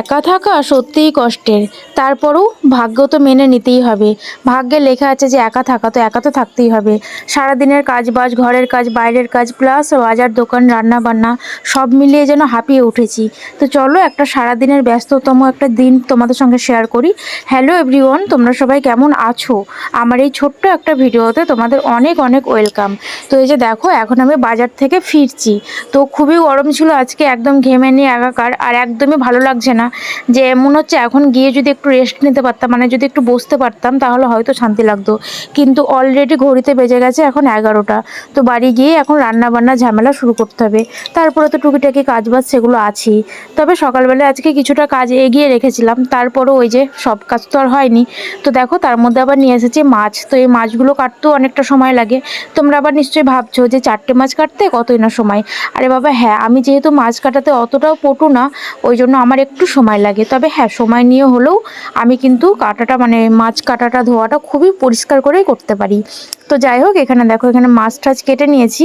একা থাকা সত্যিই কষ্টের। তারপরেও ভাগ্য তো মেনে নিতেই হবে। ভাগ্যে লেখা আছে যে একা থাকা তো একা তো থাকতেই হবে। সারাদিনের কাজ বাজ, ঘরের কাজ, বাইরের কাজ প্লাস বাজার, দোকান রান্না বান্না সব মিলিয়ে যেন হাঁপিয়ে উঠেছি। তো চলো একটা সারাদিনের ব্যস্ততম একটা দিন তোমাদের সঙ্গে শেয়ার করি। হ্যালো এভরিওয়ান তোমরা সবাই কেমন আছো? আমার এই ছোট্ট একটা ভিডিওতে তোমাদের অনেক অনেক ওয়েলকাম তো এই যে দেখো, এখন আমি বাজার থেকে ফিরছি। তো খুবই গরম ছিল, আজকে একদম ঘেমে নিয়ে একাকার, আর একদমই ভালো লাগছে না। যে মনে হচ্ছে এখন গিয়ে যদি একটু রেস্ট নিতে পারতাম মানে যদি একটু বসতে পারতাম, তাহলে হয়তো শান্তি লাগতো। কিন্তু অলরেডি ঘড়িতে বেজে গেছে এখন এগারোটা। তো বাড়ি গিয়ে এখন রান্না বান্না ঝামেলা শুরু করতে হবে। তারপরে তো টুকিটাকি কাজ বাজ সেগুলো আছেই। তবে সকালবেলা আজকে কিছুটা কাজ এগিয়ে রেখেছিলাম। তারপরও ওই যে সব কাজ তো আর হয়নি। তো দেখো, তার মধ্যে আবার নিয়ে এসেছি মাছ। তো এই মাছগুলো কাটতেও অনেকটা সময় লাগে। তোমরা আবার নিশ্চয়ই ভাবছ যে চারটে মাছ কাটতে কতই না সময়? আরে বাবা হ্যাঁ আমি যেহেতু মাছ কাটাতে অতটাও পটু না, ওই জন্য আমার একটু সময় লাগে। তবে হ্যাঁ সময় নিয়ে হলেও আমি কিন্তু কাটাটা মানে মাছ কাটাটা ধোয়াটা খুবই পরিষ্কার করেই করতে পারি। তো যাই হোক, এখানে দেখো, এখানে মাছ টাছ কেটে নিয়েছি।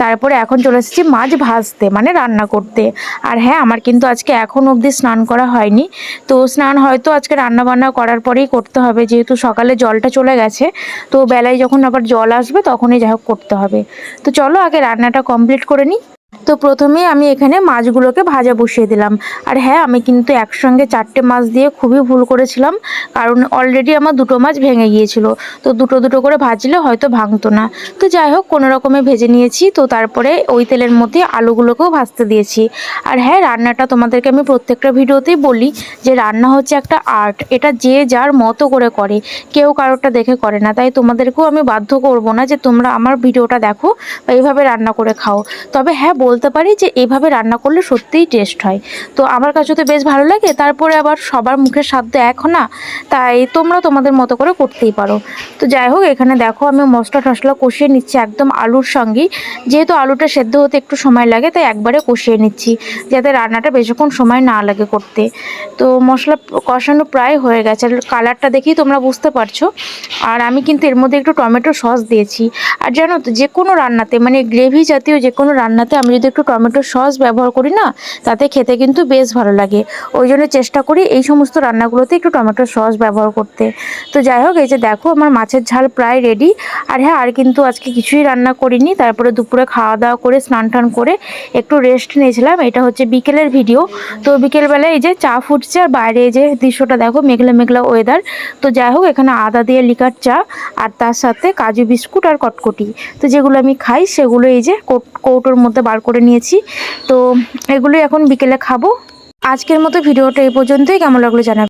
তারপরে এখন চলে এসেছি মাছ ভাজতে মানে রান্না করতে। আর হ্যাঁ আমার কিন্তু আজকে এখন অবধি স্নান করা হয়নি। তো স্নান হয়তো আজকে রান্না বান্না করার পরেই করতে হবে, যেহেতু সকালে জলটা চলে গেছে। তো বেলায় যখন আবার জল আসবে, তখনই যাই হোক করতে হবে। তো চলো আগে রান্নাটা কমপ্লিট করে নিই। তো প্রথমেই আমি এখানে মাছগুলোকে ভাজা বসিয়ে দিলাম। আর হ্যাঁ আমি কিন্তু একসঙ্গে চারটে মাছ দিয়ে খুবই ভুল করেছিলাম, কারণ অলরেডি আমার দুটো মাছ ভেঙে গিয়েছিল। তো দুটো দুটো করে ভাজলে হয়তো ভাঙতো না। তো যাই হোক, কোনো রকমে ভেজে নিয়েছি। তো তারপরে ওই তেলের মধ্যে আলুগুলোকেও ভাজতে দিয়েছি। আর হ্যাঁ রান্নাটা তোমাদেরকে আমি প্রত্যেকটা ভিডিওতেই বলি যে রান্না হচ্ছে একটা আর্ট। এটা যে যার মতো করে করে। কেউ কারোরটা দেখে করে না। তাই তোমাদেরকেও আমি বাধ্য করব না যে তোমরা আমার ভিডিওটা দেখো বা এইভাবে রান্না করে খাও। তবে হ্যাঁ বলতে পারি যে এইভাবে রান্না করলে সত্যিই টেস্ট হয়। তো আমার কাছে তো বেশ ভালো লাগে, তারপরে আবার সবার মুখের স্বাদ তো এক না, তাই তোমরা তোমাদের মতো করে করতেই পারো। তো যাই হোক, এখানে দেখো আমি মশলা টশলা কষিয়ে নিচ্ছি একদম আলুর সঙ্গেই যেহেতু আলুটা সেদ্ধ হতে একটু সময় লাগে, তাই একবারে কষিয়ে নিচ্ছি, যাতে রান্নাটা বেশিক্ষণ সময় না লাগে করতে। তো মশলা কষানো প্রায় হয়ে গেছে কালারটা দেখেই তোমরা বুঝতে পারছ। আর আমি কিন্তু এর মধ্যে একটু টমেটো সস দিয়েছি। আর জানো তো যে কোনো রান্নাতে মানে গ্রেভি জাতীয় যে কোনো রান্নাতে আমি যদি একটু টমেটো সস ব্যবহার করি না, তাতে খেতে কিন্তু বেশ ভালো লাগে। ওই জন্য চেষ্টা করি এই সমস্ত রান্নাগুলোতে একটু টমেটো সস ব্যবহার করতে। তো যাই হোক, এই যে দেখো আমার মাছের ঝাল প্রায় রেডি আর হ্যাঁ আর কিন্তু আজকে কিছুই রান্না করিনি। তারপরে দুপুরে খাওয়া দাওয়া করে, স্নান টান করে একটু রেস্ট নিয়েছিলাম। এটা হচ্ছে বিকেলের ভিডিও তো বিকেলবেলায় এই যে চা ফুটছে আর বাইরে এই যে দৃশ্যটা দেখো, মেঘলা মেঘলা ওয়েদার তো যাই হোক, এখানে আদা দিয়ে লিকার চা আর তার সাথে কাজু বিস্কুট আর কটকটি। তো যেগুলো আমি খাই, সেগুলো এই যে কৌটোর মধ্যে বার করে নিয়েছি। তো এগুলোই এখন বিকেলে খাব। আজকের মতো ভিডিওটা এই পর্যন্তই। কেমন লাগল জানাবে।